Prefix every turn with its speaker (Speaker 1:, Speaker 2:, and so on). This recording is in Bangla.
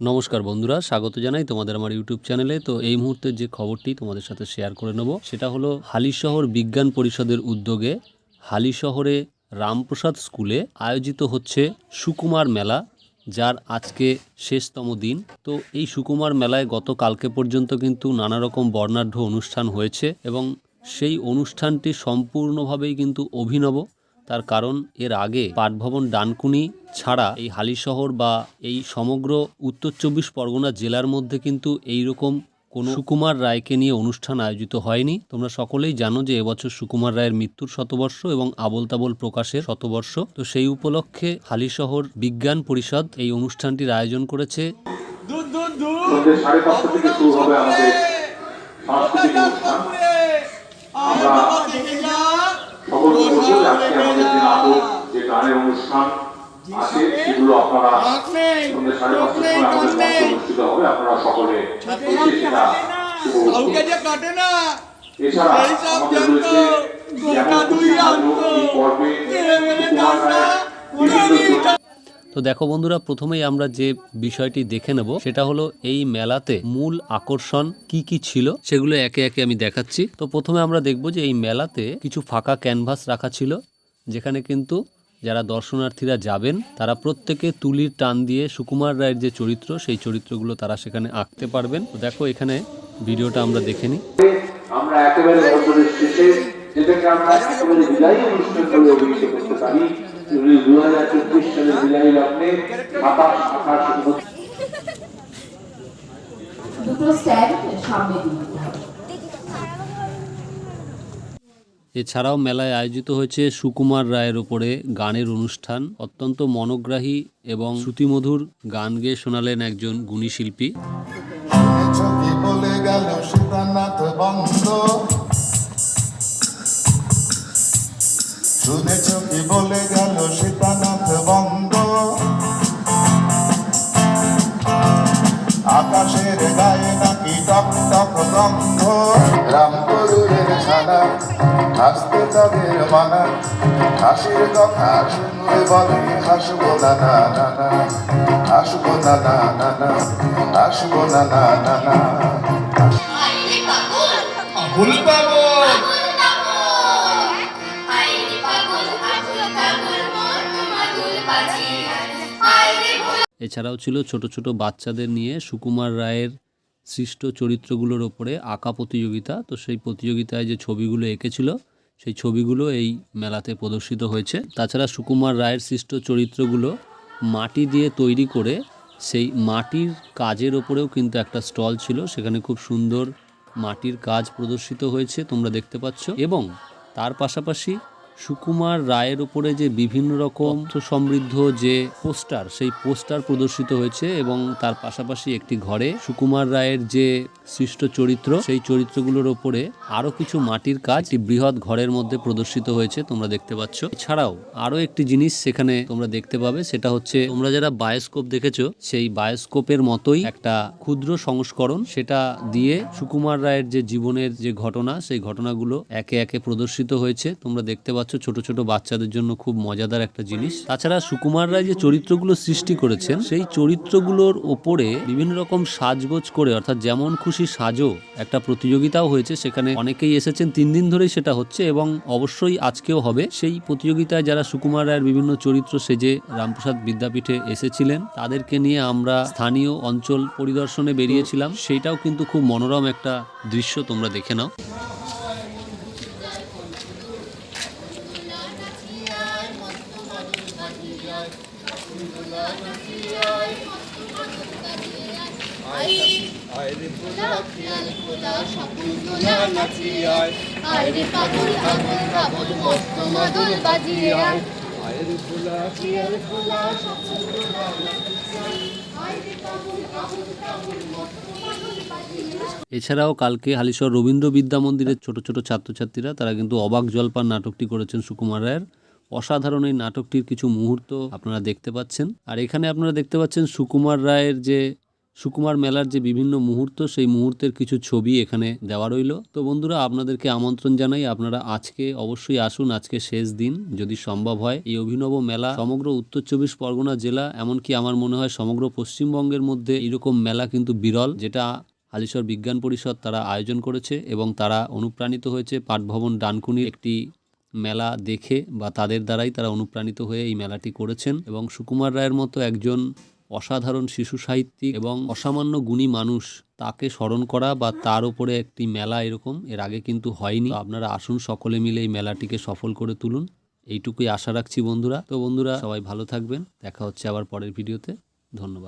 Speaker 1: নমস্কার বন্ধুরা, স্বাগত জানাই তোমাদের আমার ইউটিউব চ্যানেলে। তো এই মুহূর্তে যে খবরটি তোমাদের সাথে শেয়ার করে নেব, সেটা হলো হালিশহর বিজ্ঞান পরিষদের উদ্যোগে হালিশহরে রামপ্রসাদ স্কুলে আয়োজিত হচ্ছে সুকুমার মেলা, যার আজকে শেষতম দিন। তো এই সুকুমার মেলায় গত কালকে পর্যন্ত কিন্তু নানা রকম বর্ণাঢ্য অনুষ্ঠান হয়েছে এবং সেই অনুষ্ঠানটি সম্পূর্ণভাবেই কিন্তু অভিনব। তার কারণ এর আগে পাটভবন ডানকুনি ছাড়া এই হালিশহর বা এই সমগ্র উত্তর চব্বিশ পরগনা জেলার মধ্যে কিন্তু এই রকম কোনো সুকুমার রায়কে নিয়ে অনুষ্ঠান আয়োজিত হয়নি। তোমরা সকলেই জানো যে এবছর সুকুমার রায়ের মৃত্যুর শতবর্ষ এবং আবল তাবল প্রকাশের শতবর্ষ। তো সেই উপলক্ষে হালিশহর বিজ্ঞান পরিষদ এই অনুষ্ঠানটির আয়োজন করেছে।
Speaker 2: দূর
Speaker 3: আজকে আমাদের যে নাটক যে গানের অনুষ্ঠান আছে সেগুলো আপনারা সন্ধ্যে সাড়ে পাঁচটার সময় আমাদের মঞ্চে অনুষ্ঠিত হবে আপনারা সকলে এসে সেটা এছাড়া আমাদের রয়েছে যেমন পর্বে
Speaker 1: তো দেখো বন্ধুরা, প্রথমেই আমরা যে বিষয়টি দেখে নেব, সেটা হলো এই মেলাতে মূল আকর্ষণ কি কি ছিল, সেগুলো একে একে আমি দেখাচ্ছি। তো প্রথমে আমরা দেখব যে এই মেলাতে কিছু ফাঁকা ক্যানভাস রাখা ছিল, যেখানে কিন্তু যারা দর্শনার্থীরা যাবেন, তারা প্রত্যেকে তুলির টান দিয়ে সুকুমার রায়ের যে চরিত্র, সেই চরিত্রগুলো তারা সেখানে আঁকতে পারবেন। দেখো এখানে ভিডিওটা আমরা দেখে নিই।
Speaker 3: আমরা একেবারে যেটাকে আমরা একেবারে বিদায়ী অনুষ্ঠান বলে অভিহিত করতে পারি। দু হাজার চব্বিশ সালের বিদায়ী লগ্নে সাতাশ আঠাশ
Speaker 4: দুটো স্ট্যান্ড সামনে দিয়ে দিতে হবে।
Speaker 1: এছাড়াও মেলায় আয়োজিত হয়েছে সুকুমার রায়ের ওপরে গানের অনুষ্ঠান অত্যন্ত মনোগ্রাহী এবং শ্রুতিমধুর গান গেয়ে শোনালেন একজন গুণী শিল্পী।
Speaker 5: শুনেছ কি বলে গেল সীতানাথ বন্ধ আকাশের গায়ে নাকি টক টক গন্ধ? রাম গরুরের ছানা হাসতে তাদের মানা হাসির কথা শুনলে বলে, হাসবো না না না না, হাসবো না না না না, হাসবো না না না না।
Speaker 1: এছাড়াও ছিল ছোট ছোট বাচ্চাদের নিয়ে সুকুমার রায়ের সৃষ্ট চরিত্রগুলোর ওপরে আঁকা প্রতিযোগিতা। তো সেই প্রতিযোগিতায় যে ছবিগুলো এঁকেছিল, সেই ছবিগুলো এই মেলাতে প্রদর্শিত হয়েছে। তাছাড়া সুকুমার রায়ের সৃষ্ট চরিত্রগুলো মাটি দিয়ে তৈরি করে সেই মাটির কাজের ওপরেও কিন্তু একটা স্টল ছিল। সেখানে খুব সুন্দর মাটির কাজ প্রদর্শিত হয়েছে, তোমরা দেখতে পাচ্ছ। এবং তার পাশাপাশি সুকুমার রায়ের উপরে যে বিভিন্ন রকম সমৃদ্ধ যে পোস্টার সেই পোস্টার প্রদর্শিত হয়েছে এবং তার পাশাপাশি একটি ঘরে সুকুমার রায়ের যে সৃষ্ট চরিত্র সেই চরিত্রগুলোর ওপরে আরও কিছু মাটির কাজ একটি বৃহৎ ঘরের মধ্যে প্রদর্শিত হয়েছে তোমরা দেখতে পাচ্ছ। এছাড়াও আরও একটি জিনিস সেখানে তোমরা দেখতে পাবে সেটা হচ্ছে তোমরা যারা বায়োস্কোপ দেখেছ সেই বায়োস্কোপের মতোই একটা ক্ষুদ্র সংস্করণ সেটা দিয়ে সুকুমার রায়ের যে জীবনের যে ঘটনা সেই ঘটনাগুলো একে একে প্রদর্শিত হয়েছে। তোমরা দেখতে পাচ্ছ ছোট ছোট বাচ্চাদের জন্য খুব মজাদার একটা জিনিস। তাছাড়া সুকুমার রায় যে চরিত্রগুলো সৃষ্টি করেছেন, সেই চরিত্রগুলোর ওপরে বিভিন্ন রকম সাজগোজ করে, অর্থাৎ যেমন খুশি সাজো একটা প্রতিযোগিতাও হয়েছে, সেখানে অনেকেই এসেছেন, তিন দিন ধরেই সেটা হচ্ছে এবং অবশ্যই আজকেও হবে। সেই প্রতিযোগিতায় যারা সুকুমার রায়ের বিভিন্ন চরিত্র সেজে রামপ্রসাদ বিদ্যাপীঠে এসেছিলেন, তাদেরকে নিয়ে আমরা স্থানীয় অঞ্চল পরিদর্শনে বেরিয়েছিলাম। সেইটাও কিন্তু খুব মনোরম একটা দৃশ্য তোমরা দেখে নাও। এছাড়াও কালকে হালিশহর রবীন্দ্র বিদ্যা মন্দিরের ছোট ছোট ছাত্রছাত্রীরা, তারা কিন্তু অবাক জলপান নাটকটি করেছেন সুকুমার রায়ের। অসাধারণ এই নাটকটির কিছু মুহূর্ত আপনারা দেখতে পাচ্ছেন। আর এখানে আপনারা দেখতে পাচ্ছেন সুকুমার রায়ের যে, সুকুমার মেলার যে বিভিন্ন মুহূর্ত, সেই মুহূর্তের কিছু ছবি এখানে দেওয়া রইল। তো বন্ধুরা, আপনাদেরকে আমন্ত্রণ জানাই, আপনারা আজকে অবশ্যই আসুন, আজকে শেষ দিন। যদি সম্ভব হয়, এই অভিনব মেলা সমগ্র উত্তর চব্বিশ পরগনা জেলা, এমনকি আমার মনে হয় সমগ্র পশ্চিমবঙ্গের মধ্যে এরকম মেলা কিন্তু বিরল, যেটা হালিশহর বিজ্ঞান পরিষদ তারা আয়োজন করেছে এবং তারা অনুপ্রাণিত হয়েছে পাটভবন ডানকুনির একটি মেলা দেখে বা তাদের দ্বারাই তারা অনুপ্রাণিত হয়ে এই মেলাটি করেছেন এবং সুকুমার রায়ের মতো একজন অসাধারণ শিশু সাহিত্যিক এবং অসামান্য গুণী মানুষ তাকে স্মরণ করা বা তার উপরে একটি মেলা এরকম এর আগে কিন্তু হয়নি। আপনারা আসুন, সকলে মিলে এই মেলাটিকে সফল করে তুলুন। এইটুকুই আশা রাখছি বন্ধুরা। তো বন্ধুরা, সবাই ভালো থাকবেন। দেখা হচ্ছে আবার পরের ভিডিওতে। ধন্যবাদ।